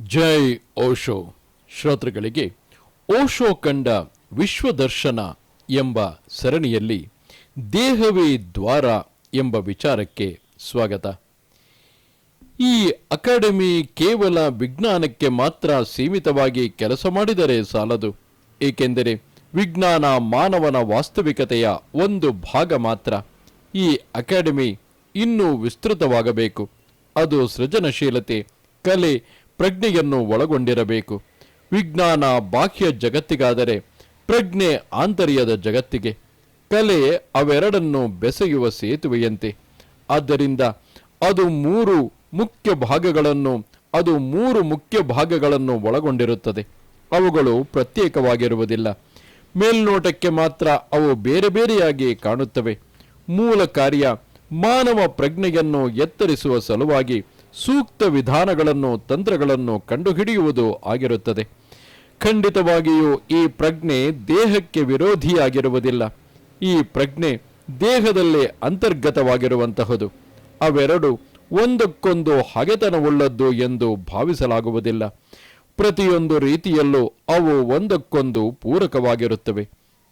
ಜೈ ಓಶೋ. ಶ್ರೋತೃಗಳಿಗೆ, ಓಶೋ ಕಂಡ ವಿಶ್ವದರ್ಶನ ಎಂಬ ಸರಣಿಯಲ್ಲಿ ದೇಹವೇ ದ್ವಾರ ಎಂಬ ವಿಚಾರಕ್ಕೆ ಸ್ವಾಗತ. ಈ ಅಕಾಡೆಮಿ ಕೇವಲ ವಿಜ್ಞಾನಕ್ಕೆ ಮಾತ್ರ ಸೀಮಿತವಾಗಿ ಕೆಲಸ ಮಾಡಿದರೆ ಸಾಲದು. ಏಕೆಂದರೆ ವಿಜ್ಞಾನ ಮಾನವನ ವಾಸ್ತವಿಕತೆಯ ಒಂದು ಭಾಗ ಮಾತ್ರ. ಈ ಅಕಾಡೆಮಿ ಇನ್ನೂ ವಿಸ್ತೃತವಾಗಬೇಕು. ಅದು ಸೃಜನಶೀಲತೆ, ಕಲೆ ಪ್ರಜ್ಞೆಯನ್ನು ಒಳಗೊಂಡಿರಬೇಕು. ವಿಜ್ಞಾನ ಬಾಹ್ಯ ಜಗತ್ತಿಗಾದರೆ ಪ್ರಜ್ಞೆ ಆಂತರ್ಯದ ಜಗತ್ತಿಗೆ. ಕಲೆ ಅವೆರಡನ್ನು ಬೆಸೆಯುವ ಸೇತುವೆಯಂತೆ. ಆದ್ದರಿಂದ ಅದು ಮೂರು ಮುಖ್ಯ ಭಾಗಗಳನ್ನು, ಅದು ಮೂರು ಮುಖ್ಯ ಭಾಗಗಳನ್ನು ಒಳಗೊಂಡಿರುತ್ತದೆ. ಅವುಗಳು ಪ್ರತ್ಯೇಕವಾಗಿರುವುದಿಲ್ಲ. ಮೇಲ್ನೋಟಕ್ಕೆ ಮಾತ್ರ ಅವು ಬೇರೆ ಬೇರೆಯಾಗಿ ಕಾಣುತ್ತವೆ. ಮೂಲ ಕಾರ್ಯ ಮಾನವ ಪ್ರಜ್ಞೆಯನ್ನು ಎತ್ತರಿಸುವ ಸಲುವಾಗಿ ಸೂಕ್ತ ವಿಧಾನಗಳನ್ನು, ತಂತ್ರಗಳನ್ನು ಕಂಡುಹಿಡಿಯುವುದು ಆಗಿರುತ್ತದೆ. ಖಂಡಿತವಾಗಿಯೂ ಈ ಪ್ರಜ್ಞೆ ದೇಹಕ್ಕೆ ವಿರೋಧಿಯಾಗಿರುವುದಿಲ್ಲ. ಈ ಪ್ರಜ್ಞೆ ದೇಹದಲ್ಲೇ ಅಂತರ್ಗತವಾಗಿರುವಂತಹದು. ಅವೆರಡು ಒಂದಕ್ಕೊಂದು ಹಗೆತನವುಳ್ಳದ್ದು ಎಂದು ಭಾವಿಸಲಾಗುವುದಿಲ್ಲ. ಪ್ರತಿಯೊಂದು ರೀತಿಯಲ್ಲೂ ಅವು ಒಂದಕ್ಕೊಂದು ಪೂರಕವಾಗಿರುತ್ತವೆ.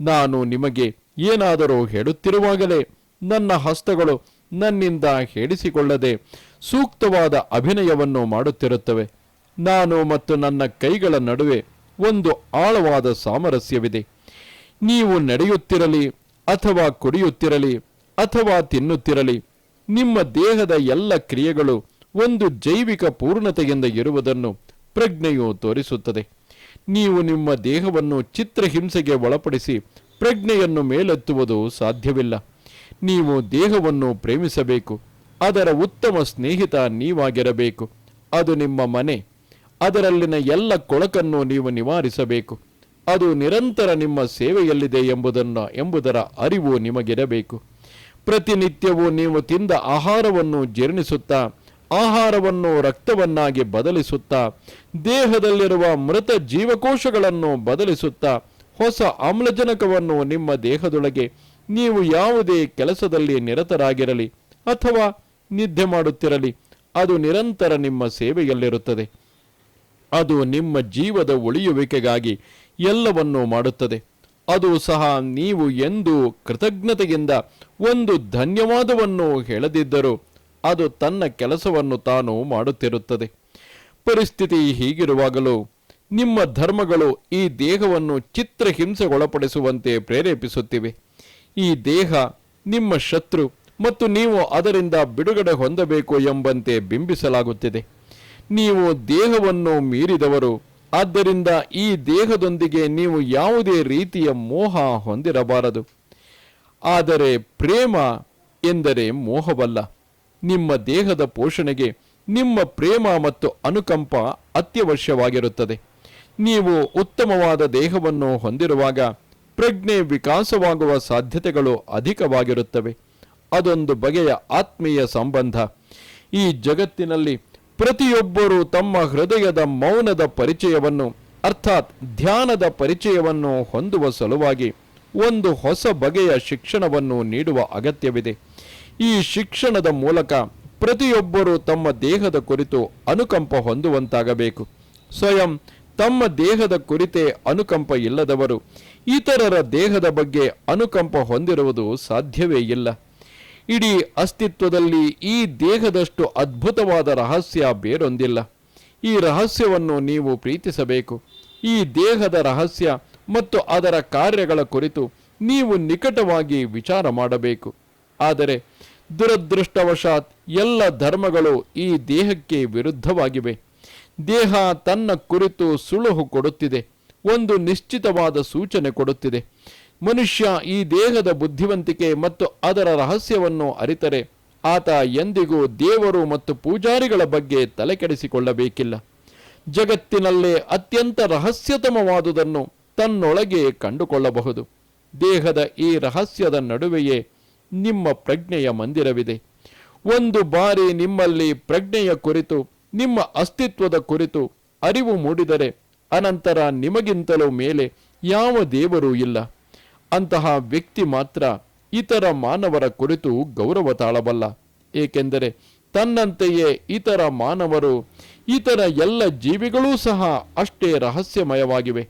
ನಾನು ನಿಮಗೆ ಏನಾದರೂ ಹೇಳುತ್ತಿರುವಾಗಲೇ ನನ್ನ ಹಸ್ತಗಳು ನನ್ನಿಂದ ಹೇಳಿಸಿಕೊಳ್ಳದೆ ಸೂಕ್ತವಾದ ಅಭಿನಯವನ್ನು ಮಾಡುತ್ತಿರುತ್ತವೆ. ನಾನು ಮತ್ತು ನನ್ನ ಕೈಗಳ ನಡುವೆ ಒಂದು ಆಳವಾದ ಸಾಮರಸ್ಯವಿದೆ. ನೀವು ನಡೆಯುತ್ತಿರಲಿ ಅಥವಾ ಕುಡಿಯುತ್ತಿರಲಿ ಅಥವಾ ತಿನ್ನುತ್ತಿರಲಿ, ನಿಮ್ಮ ದೇಹದ ಎಲ್ಲ ಕ್ರಿಯೆಗಳು ಒಂದು ಜೈವಿಕ ಪೂರ್ಣತೆಯಿಂದ ಇರುವುದನ್ನು ಪ್ರಜ್ಞೆಯು ತೋರಿಸುತ್ತದೆ. ನೀವು ನಿಮ್ಮ ದೇಹವನ್ನು ಚಿತ್ರಹಿಂಸೆಗೆ ಒಳಪಡಿಸಿ ಪ್ರಜ್ಞೆಯನ್ನು ಮೇಲೆತ್ತುವುದು ಸಾಧ್ಯವಿಲ್ಲ. ನೀವು ದೇಹವನ್ನು ಪ್ರೇಮಿಸಬೇಕು. ಅದರ ಉತ್ತಮ ಸ್ನೇಹಿತ ನೀವಾಗಿರಬೇಕು. ಅದು ನಿಮ್ಮ ಮನೆ. ಅದರಲ್ಲಿನ ಎಲ್ಲ ಕೊಳಕನ್ನು ನೀವು ನಿವಾರಿಸಬೇಕು. ಅದು ನಿರಂತರ ನಿಮ್ಮ ಸೇವೆಯಲ್ಲಿದೆ ಎಂಬುದನ್ನು, ಎಂಬುದರ ಅರಿವು ನಿಮಗಿರಬೇಕು. ಪ್ರತಿನಿತ್ಯವೂ ನೀವು ತಿಂದ ಆಹಾರವನ್ನು ಜೀರ್ಣಿಸುತ್ತಾ, ಆಹಾರವನ್ನು ರಕ್ತವನ್ನಾಗಿ ಬದಲಿಸುತ್ತಾ, ದೇಹದಲ್ಲಿರುವ ಮೃತ ಜೀವಕೋಶಗಳನ್ನು ಬದಲಿಸುತ್ತಾ, ಹೊಸ ಆಮ್ಲಜನಕವನ್ನು ನಿಮ್ಮ ದೇಹದೊಳಗೆ, ನೀವು ಯಾವುದೇ ಕೆಲಸದಲ್ಲಿ ನಿರತರಾಗಿರಲಿ ಅಥವಾ ನಿದ್ದೆ ಮಾಡುತ್ತಿರಲಿ. ಅದು ನಿರಂತರ ನಿಮ್ಮ ಸೇವೆಯಲ್ಲಿರುತ್ತದೆ. ಅದು ನಿಮ್ಮ ಜೀವದ ಉಳಿಯುವಿಕೆಗಾಗಿ ಎಲ್ಲವನ್ನೂ ಮಾಡುತ್ತದೆ. ಅದು ಸಹ ನೀವು ಎಂದು ಕೃತಜ್ಞತೆಯಿಂದ ಒಂದು ಧನ್ಯವಾದವನ್ನು ಹೇಳದಿದ್ದರೂ ಅದು ತನ್ನ ಕೆಲಸವನ್ನು ತಾನು ಮಾಡುತ್ತಿರುತ್ತದೆ. ಪರಿಸ್ಥಿತಿ ಹೀಗಿರುವಾಗಲೂ ನಿಮ್ಮ ಧರ್ಮಗಳು ಈ ದೇಹವನ್ನು ಚಿತ್ರಹಿಂಸೆಗೊಳಪಡಿಸುವಂತೆ ಪ್ರೇರೇಪಿಸುತ್ತಿವೆ. ಈ ದೇಹ ನಿಮ್ಮ ಶತ್ರು ಮತ್ತು ನೀವು ಅದರಿಂದ ಬಿಡುಗಡೆ ಹೊಂದಬೇಕು ಎಂಬಂತೆ ಬಿಂಬಿಸಲಾಗುತ್ತಿದೆ. ನೀವು ದೇಹವನ್ನು ಮೀರಿದವರು, ಆದ್ದರಿಂದ ಈ ದೇಹದೊಂದಿಗೆ ನೀವು ಯಾವುದೇ ರೀತಿಯ ಮೋಹ ಹೊಂದಿರಬಾರದು. ಆದರೆ ಪ್ರೇಮ ಎಂದರೆ ಮೋಹವಲ್ಲ. ನಿಮ್ಮ ದೇಹದ ಪೋಷಣೆಗೆ ನಿಮ್ಮ ಪ್ರೇಮ ಮತ್ತು ಅನುಕಂಪ ಅತ್ಯವಶ್ಯವಾಗಿರುತ್ತದೆ. ನೀವು ಉತ್ತಮವಾದ ದೇಹವನ್ನು ಹೊಂದಿರುವಾಗ ಪ್ರಜ್ಞೆ ವಿಕಾಸವಾಗುವ ಸಾಧ್ಯತೆಗಳು ಅಧಿಕವಾಗಿರುತ್ತವೆ. ಅದೊಂದು ಬಗೆಯ ಆತ್ಮೀಯ ಸಂಬಂಧ. ಈ ಜಗತ್ತಿನಲ್ಲಿ ಪ್ರತಿಯೊಬ್ಬರೂ ತಮ್ಮ ಹೃದಯದ ಮೌನದ ಪರಿಚಯವನ್ನು, ಅರ್ಥಾತ್ ಧ್ಯಾನದ ಪರಿಚಯವನ್ನು ಹೊಂದುವ ಸಲುವಾಗಿ ಒಂದು ಹೊಸ ಬಗೆಯ ಶಿಕ್ಷಣವನ್ನು ನೀಡುವ ಅಗತ್ಯವಿದೆ. ಈ ಶಿಕ್ಷಣದ ಮೂಲಕ ಪ್ರತಿಯೊಬ್ಬರೂ ತಮ್ಮ ದೇಹದ ಕುರಿತು ಅನುಕಂಪ ಹೊಂದುವಂತಾಗಬೇಕು. ಸ್ವಯಂ ತಮ್ಮ ದೇಹದ ಕುರಿತೇ ಅನುಕಂಪ ಇಲ್ಲದವರು ಇತರರ ದೇಹದ ಬಗ್ಗೆ ಅನುಕಂಪ ಹೊಂದಿರುವುದು ಸಾಧ್ಯವೇ ಇಲ್ಲ. ಇಡೀ ಅಸ್ತಿತ್ವದಲ್ಲಿ ಈ ದೇಹದಷ್ಟು ಅದ್ಭುತವಾದ ರಹಸ್ಯ ಬೇರೊಂದಿಲ್ಲ. ಈ ರಹಸ್ಯವನ್ನು ನೀವು ಪ್ರೀತಿಸಬೇಕು. ಈ ದೇಹದ ರಹಸ್ಯ ಮತ್ತು ಅದರ ಕಾರ್ಯಗಳ ಕುರಿತು ನೀವು ನಿಕಟವಾಗಿ ವಿಚಾರ ಮಾಡಬೇಕು. ಆದರೆ ದುರದೃಷ್ಟವಶಾತ್ ಎಲ್ಲ ಧರ್ಮಗಳು ಈ ದೇಹಕ್ಕೆ ವಿರುದ್ಧವಾಗಿವೆ. ದೇಹ ತನ್ನ ಕುರಿತು ಸುಳುಹು ಕೊಡುತ್ತಿದೆ. ಒಂದು ನಿಶ್ಚಿತವಾದ ಸೂಚನೆ ಕೊಡುತ್ತಿದೆ. ಮನುಷ್ಯ ಈ ದೇಹದ ಬುದ್ಧಿವಂತಿಕೆ ಮತ್ತು ಅದರ ರಹಸ್ಯವನ್ನು ಅರಿತರೆ. ಆತ ಎಂದಿಗೂ ದೇವರು ಮತ್ತು ಪೂಜಾರಿಗಳ ಬಗ್ಗೆ ತಲೆಕೆಡಿಸಿಕೊಳ್ಳಬೇಕಿಲ್ಲ. ಜಗತ್ತಿನಲ್ಲೇ ಅತ್ಯಂತ ರಹಸ್ಯತಮವಾದುದನ್ನು ತನ್ನೊಳಗೆ ಕಂಡುಕೊಳ್ಳಬಹುದು. ದೇಹದ ಈ ರಹಸ್ಯದ ನಡುವೆಯೇ ನಿಮ್ಮ ಪ್ರಜ್ಞೆಯ ಮಂದಿರವಿದೆ. ಒಂದು ಬಾರಿ ನಿಮ್ಮಲ್ಲಿ ಪ್ರಜ್ಞೆಯ ಕುರಿತು, ನಿಮ್ಮ ಅಸ್ತಿತ್ವದ ಕುರಿತು ಅರಿವು ಮೂಡಿದರೆ, ಅನಂತರ ನಿಮಗಿಂತಲೂ ಮೇಲೆ ಯಾವ ದೇವರೂ ಇಲ್ಲ. ಅಂತಹ ವ್ಯಕ್ತಿ ಮಾತ್ರ ಇತರ ಮಾನವರ ಕುರಿತು ಗೌರವ ತಾಳಬಲ್ಲ. ಏಕೆಂದರೆ ತನ್ನಂತೆಯೇ ಇತರ ಮಾನವರು ಇತರ ಎಲ್ಲ ಜೀವಿಗಳೂ ಸಹ ಅಷ್ಟೇ ರಹಸ್ಯಮಯವಾಗಿವೆ.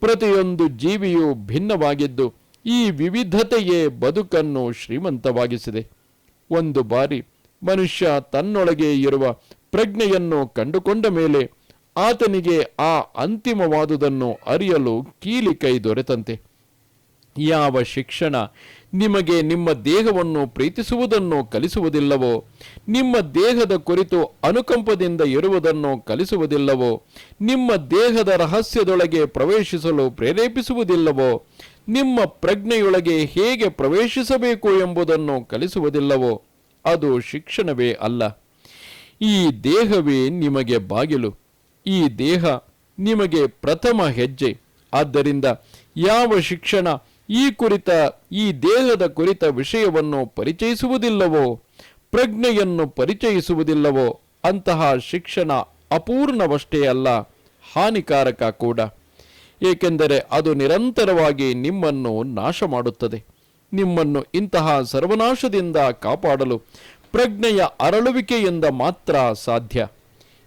ಪ್ರತಿಯೊಂದು ಜೀವಿಯು ಭಿನ್ನವಾಗಿದ್ದು ಈ ವಿವಿಧತೆಯೇ ಬದುಕನ್ನು ಶ್ರೀಮಂತವಾಗಿಸಿದೆ. ಒಂದು ಬಾರಿ ಮನುಷ್ಯ ತನ್ನೊಳಗೆ ಇರುವ ಪ್ರಜ್ಞೆಯನ್ನು ಕಂಡುಕೊಂಡ ಮೇಲೆ ಆತನಿಗೆ ಆ ಅಂತಿಮವಾದುದನ್ನು ಅರಿಯಲು ಕೀಲಿ ಕೈ ದೊರೆತಂತೆ. ಯಾವ ಶಿಕ್ಷಣ ನಿಮಗೆ ನಿಮ್ಮ ದೇಹವನ್ನು ಪ್ರೀತಿಸುವುದನ್ನು ಕಲಿಸುವುದಿಲ್ಲವೋ, ನಿಮ್ಮ ದೇಹದ ಕುರಿತು ಅನುಕಂಪದಿಂದ ಇರುವುದನ್ನು ಕಲಿಸುವುದಿಲ್ಲವೋ, ನಿಮ್ಮ ದೇಹದ ರಹಸ್ಯದೊಳಗೆ ಪ್ರವೇಶಿಸಲು ಪ್ರೇರೇಪಿಸುವುದಿಲ್ಲವೋ, ನಿಮ್ಮ ಪ್ರಜ್ಞೆಯೊಳಗೆ ಹೇಗೆ ಪ್ರವೇಶಿಸಬೇಕು ಎಂಬುದನ್ನು ಕಲಿಸುವುದಿಲ್ಲವೋ, ಅದು ಶಿಕ್ಷಣವೇ ಅಲ್ಲ. ಈ ದೇಹವೇ ನಿಮಗೆ ಬಾಗಿಲು. ಈ ದೇಹ ನಿಮಗೆ ಪ್ರಥಮ ಹೆಜ್ಜೆ. ಆದ್ದರಿಂದ ಯಾವ ಶಿಕ್ಷಣ ಈ ಕುರಿತ, ಈ ದೇಹದ ಕುರಿತ ವಿಷಯವನ್ನು ಪರಿಚಯಿಸುವುದಿಲ್ಲವೋ? ಪ್ರಜ್ಞೆಯನ್ನು ಪರಿಚಯಿಸುವುದಿಲ್ಲವೋ? ಅಂತಹ ಶಿಕ್ಷಣ ಅಪೂರ್ಣವಷ್ಟೇ ಅಲ್ಲ, ಹಾನಿಕಾರಕ ಕೂಡ. ಏಕೆಂದರೆ ಅದು ನಿರಂತರವಾಗಿ ನಿಮ್ಮನ್ನು ನಾಶ ಮಾಡುತ್ತದೆ ನಿಮ್ಮನ್ನು ಇಂತಹ ಸರ್ವನಾಶದಿಂದ ಕಾಪಾಡಲು ಪ್ರಜ್ಞೆಯ ಅರಳುವಿಕೆಯಿಂದ ಮಾತ್ರ ಸಾಧ್ಯ.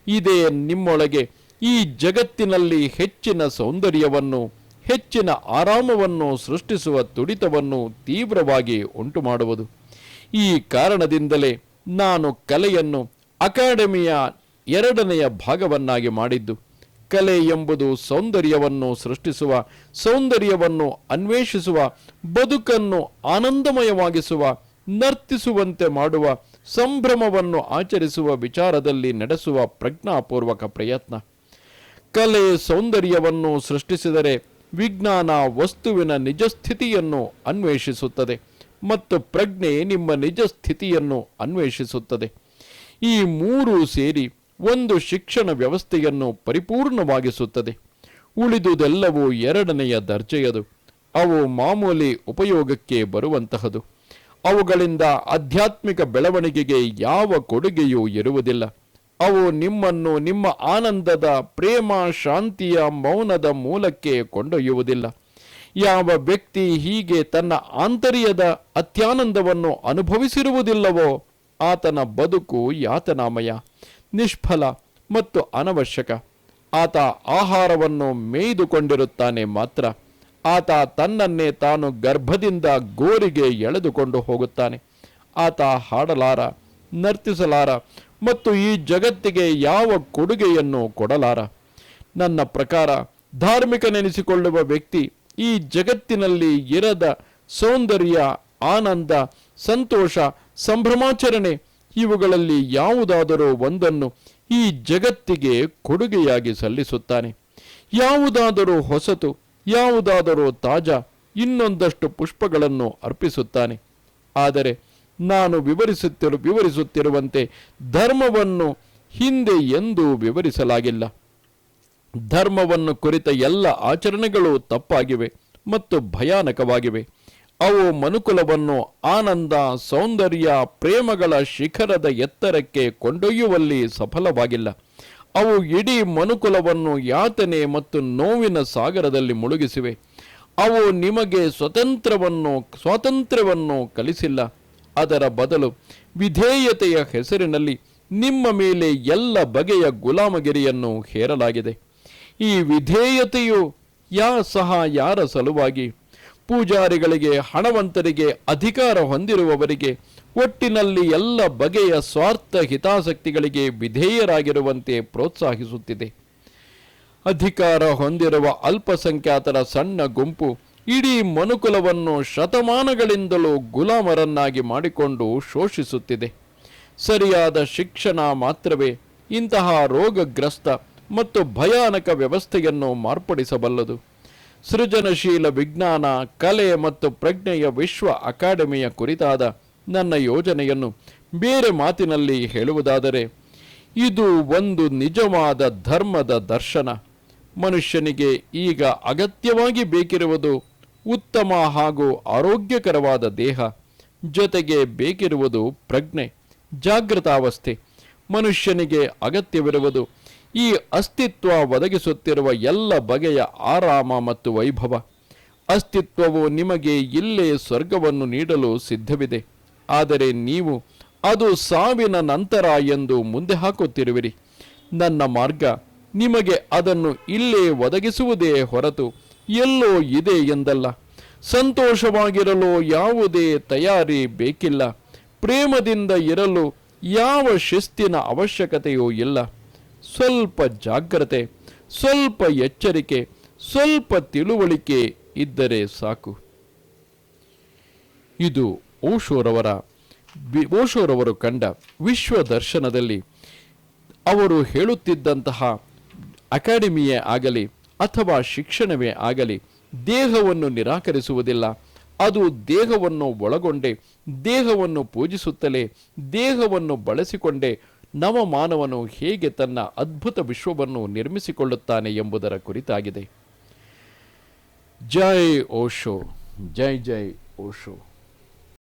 ಇದೇ ನಿಮ್ಮೊಳಗೆ ಈ ಜಗತ್ತಿನಲ್ಲಿ ಹೆಚ್ಚಿನ ಸೌಂದರ್ಯವನ್ನು ಹೆಚ್ಚಿನ ಆರಾಮವನ್ನು ಸೃಷ್ಟಿಸುವ ತುಡಿತವನ್ನು ತೀವ್ರವಾಗಿ ಉಂಟುಮಾಡುವುದು. ಈ ಕಾರಣದಿಂದಲೇ ನಾನು ಕಲೆಯನ್ನು ಅಕಾಡೆಮಿಯ ಎರಡನೆಯ ಭಾಗವನ್ನಾಗಿ ಮಾಡಿದ್ದು. ಕಲೆ ಎಂಬುದು ಸೌಂದರ್ಯವನ್ನು ಸೃಷ್ಟಿಸುವ, ಸೌಂದರ್ಯವನ್ನು ಅನ್ವೇಷಿಸುವ, ಬದುಕನ್ನು ಆನಂದಮಯವಾಗಿಸುವ, ನರ್ತಿಸುವಂತೆ ಮಾಡುವ, ಸಂಭ್ರಮವನ್ನು ಆಚರಿಸುವ ವಿಚಾರದಲ್ಲಿ ನಡೆಸುವ ಪ್ರಜ್ಞಾಪೂರ್ವಕ ಪ್ರಯತ್ನ. ಕಲೆ ಸೌಂದರ್ಯವನ್ನು ಸೃಷ್ಟಿಸಿದರೆ ವಿಜ್ಞಾನ ವಸ್ತುವಿನ ನಿಜ ಸ್ಥಿತಿಯನ್ನು ಅನ್ವೇಷಿಸುತ್ತದೆ ಮತ್ತು ಪ್ರಜ್ಞೆ ನಿಮ್ಮ ನಿಜ ಸ್ಥಿತಿಯನ್ನು ಅನ್ವೇಷಿಸುತ್ತದೆ. ಈ ಮೂರು ಸೇರಿ ಒಂದು ಶಿಕ್ಷಣ ವ್ಯವಸ್ಥೆಯನ್ನು ಪರಿಪೂರ್ಣವಾಗಿಸುತ್ತದೆ. ಉಳಿದುದೆಲ್ಲವೂ ಎರಡನೆಯ ದರ್ಜೆಯದು. ಅವು ಮಾಮೂಲಿ ಉಪಯೋಗಕ್ಕೆ ಬರುವಂತಹದು. ಅವುಗಳಿಂದ ಆಧ್ಯಾತ್ಮಿಕ ಬೆಳವಣಿಗೆಗೆ ಯಾವ ಕೊಡುಗೆಯೂ ಇರುವುದಿಲ್ಲ. ಅವು ನಿಮ್ಮನ್ನು ನಿಮ್ಮ ಆನಂದದ, ಪ್ರೇಮ, ಶಾಂತಿಯ ಮೌನದ ಮೂಲಕ್ಕೆ ಕೊಂಡೊಯ್ಯುವುದಿಲ್ಲ. ಯಾವ ವ್ಯಕ್ತಿ ಹೀಗೆ ತನ್ನ ಆಂತರ್ಯದ ಅತ್ಯಾನಂದವನ್ನು ಅನುಭವಿಸಿರುವುದಿಲ್ಲವೋ, ಆತನ ಬದುಕು ಯಾತನಾಮಯ, ನಿಷ್ಫಲ ಮತ್ತು ಅನವಶ್ಯಕ. ಆತ ಆಹಾರವನ್ನು ಮೇಯ್ದುಕೊಂಡಿರುತ್ತಾನೆ ಮಾತ್ರ. ಆತ ತನ್ನನ್ನೇ ತಾನು ಗರ್ಭದಿಂದ ಗೋರಿಗೆ ಎಳೆದುಕೊಂಡು ಹೋಗುತ್ತಾನೆ. ಆತ ಹಾಡಲಾರ, ನರ್ತಿಸಲಾರ ಮತ್ತು ಈ ಜಗತ್ತಿಗೆ ಯಾವ ಕೊಡುಗೆಯನ್ನು ಕೊಡಲಾರ? ನನ್ನ ಪ್ರಕಾರ ಧಾರ್ಮಿಕನೆನಿಸಿಕೊಳ್ಳುವ ವ್ಯಕ್ತಿ ಈ ಜಗತ್ತಿನಲ್ಲಿ ಇರದ ಸೌಂದರ್ಯ, ಆನಂದ, ಸಂತೋಷ, ಸಂಭ್ರಮಾಚರಣೆ ಇವುಗಳಲ್ಲಿ ಯಾವುದಾದರೂ ಒಂದನ್ನು ಈ ಜಗತ್ತಿಗೆ ಕೊಡುಗೆಯಾಗಿ ಸಲ್ಲಿಸುತ್ತಾನೆ. ಯಾವುದಾದರೂ ಹೊಸತು, ಯಾವುದಾದರೂ ತಾಜಾ ಇನ್ನೊಂದಷ್ಟು ಪುಷ್ಪಗಳನ್ನು ಅರ್ಪಿಸುತ್ತಾನೆ. ಆದರೆ ನಾನು ವಿವರಿಸುತ್ತಿರು, ವಿವರಿಸುತ್ತಿರುವಂತೆ ಧರ್ಮವನ್ನು ಹಿಂದೆ ಎಂದೂ ವಿವರಿಸಲಾಗಿಲ್ಲ. ಧರ್ಮವನ್ನು ಕುರಿತ ಎಲ್ಲ ಆಚರಣೆಗಳು ತಪ್ಪಾಗಿವೆ ಮತ್ತು ಭಯಾನಕವಾಗಿವೆ. ಅವು ಮನುಕುಲವನ್ನು ಆನಂದ, ಸೌಂದರ್ಯ, ಪ್ರೇಮಗಳ ಶಿಖರದ ಎತ್ತರಕ್ಕೆ ಕೊಂಡೊಯ್ಯುವಲ್ಲಿ ಸಫಲವಾಗಿಲ್ಲ. ಅವು ಇಡೀ ಮನುಕುಲವನ್ನು ಯಾತನೆ ಮತ್ತು ನೋವಿನ ಸಾಗರದಲ್ಲಿ ಮುಳುಗಿಸಿವೆ. ಅವು ನಿಮಗೆ ಸ್ವತಂತ್ರವನ್ನು, ಸ್ವಾತಂತ್ರ್ಯವನ್ನು ಕಲಿಸಿಲ್ಲ. ಅದರ ಬದಲು ವಿಧೇಯತೆಯ ಹೆಸರಿನಲ್ಲಿ ನಿಮ್ಮ ಮೇಲೆ ಎಲ್ಲ ಬಗೆಯ ಗುಲಾಮಗಿರಿಯನ್ನು ಹೇರಲಾಗಿದೆ. ಈ ವಿಧೇಯತೆಯು ಯಾ ಸಹ ಯಾರ ಸಲುವಾಗಿ? ಪೂಜಾರಿಗಳಿಗೆ, ಹಣವಂತರಿಗೆ ಅಧಿಕಾರ ಹೊಂದಿರುವವರಿಗೆ, ಒಟ್ಟಿನಲ್ಲಿ ಎಲ್ಲ ಬಗೆಯ ಸ್ವಾರ್ಥ ಹಿತಾಸಕ್ತಿಗಳಿಗೆ ವಿಧೇಯರಾಗಿರುವಂತೆ ಪ್ರೋತ್ಸಾಹಿಸುತ್ತಿದೆ. ಅಧಿಕಾರ ಹೊಂದಿರುವ ಅಲ್ಪಸಂಖ್ಯಾತರ ಸಣ್ಣ ಗುಂಪು ಇಡೀ ಮನುಕುಲವನ್ನು ಶತಮಾನಗಳಿಂದಲೂ ಗುಲಾಮರನ್ನಾಗಿ ಮಾಡಿಕೊಂಡು ಶೋಷಿಸುತ್ತಿದೆ. ಸರಿಯಾದ ಶಿಕ್ಷಣ ಮಾತ್ರವೇ, ಇಂತಹ ರೋಗಗ್ರಸ್ತ ಮತ್ತು ಭಯಾನಕ ವ್ಯವಸ್ಥೆಯನ್ನು ಮಾರ್ಪಡಿಸಬಲ್ಲದು. ಸೃಜನಶೀಲ ವಿಜ್ಞಾನ, ಕಲೆ ಮತ್ತು ಪ್ರಜ್ಞೆಯ ವಿಶ್ವ ಅಕಾಡೆಮಿಯ ಕುರಿತಾದ ನನ್ನ ಯೋಜನೆಯನ್ನು ಬೇರೆ ಮಾತಿನಲ್ಲಿ ಹೇಳುವುದಾದರೆ, ಇದು ಒಂದು ನಿಜವಾದ ಧರ್ಮದ ದರ್ಶನ. ಮನುಷ್ಯನಿಗೆ ಈಗ ಅಗತ್ಯವಾಗಿ ಬೇಕಿರುವುದು ಉತ್ತಮ ಹಾಗೂ ಆರೋಗ್ಯಕರವಾದ ದೇಹ ಜೊತೆಗೆ ಬೇಕಿರುವುದು ಪ್ರಜ್ಞೆ, ಜಾಗೃತಾವಸ್ಥೆ. ಮನುಷ್ಯನಿಗೆ ಅಗತ್ಯವಿರುವುದು ಈ ಅಸ್ತಿತ್ವ ಒದಗಿಸುತ್ತಿರುವ ಎಲ್ಲ ಬಗೆಯ ಆರಾಮ ಮತ್ತು ವೈಭವ. ಅಸ್ತಿತ್ವವು ನಿಮಗೆ ಇಲ್ಲೇ ಸ್ವರ್ಗವನ್ನು ನೀಡಲು ಸಿದ್ಧವಿದೆ. ಆದರೆ ನೀವು ಅದು ಸಾವಿನ ನಂತರ ಎಂದು ಮುಂದೆ ಹಾಕುತ್ತಿರುವಿರಿ. ನನ್ನ ಮಾರ್ಗ ನಿಮಗೆ ಅದನ್ನು ಇಲ್ಲೇ ಒದಗಿಸುವುದೇ ಹೊರತು ಎಲ್ಲೋ ಇದೆ ಎಂದಲ್ಲ. ಸಂತೋಷವಾಗಿರಲು ಯಾವುದೇ ತಯಾರಿ ಬೇಕಿಲ್ಲ. ಪ್ರೇಮದಿಂದ ಇರಲು ಯಾವ ಶಿಸ್ತಿನ ಅವಶ್ಯಕತೆಯೂ ಇಲ್ಲ. ಸ್ವಲ್ಪ ಜಾಗ್ರತೆ, ಸ್ವಲ್ಪ ಎಚ್ಚರಿಕೆ, ಸ್ವಲ್ಪ ತಿಳುವಳಿಕೆ ಇದ್ದರೆ ಸಾಕು. ಇದು ಓಶೋರವರ ಓಶೋರವರು ಕಂಡ ವಿಶ್ವ ದರ್ಶನದಲ್ಲಿ ಅವರು ಹೇಳುತ್ತಿದ್ದಂತಹ ಅಕಾಡೆಮಿಯೇ ಆಗಲಿ ಅಥವಾ ಶಿಕ್ಷಣವೇ ಆಗಲಿ, ದೇಹವನ್ನು ನಿರಾಕರಿಸುವುದಿಲ್ಲ. ಅದು ದೇಹವನ್ನು ಒಳಗೊಂಡೆ, ದೇಹವನ್ನು ಪೂಜಿಸುತ್ತಲೇ, ದೇಹವನ್ನು ಬಳಸಿಕೊಂಡೇ, ನವಮಾನವನು ಹೇಗೆ ತನ್ನ ಅದ್ಭುತ ವಿಶ್ವವನ್ನು ನಿರ್ಮಿಸಿಕೊಳ್ಳುತ್ತಾನೆ ಎಂಬುದರ ಕುರಿತಾಗಿದೆ. ಜೈ ಓಶೋ, ಜೈ ಜೈ ಓಶೋ.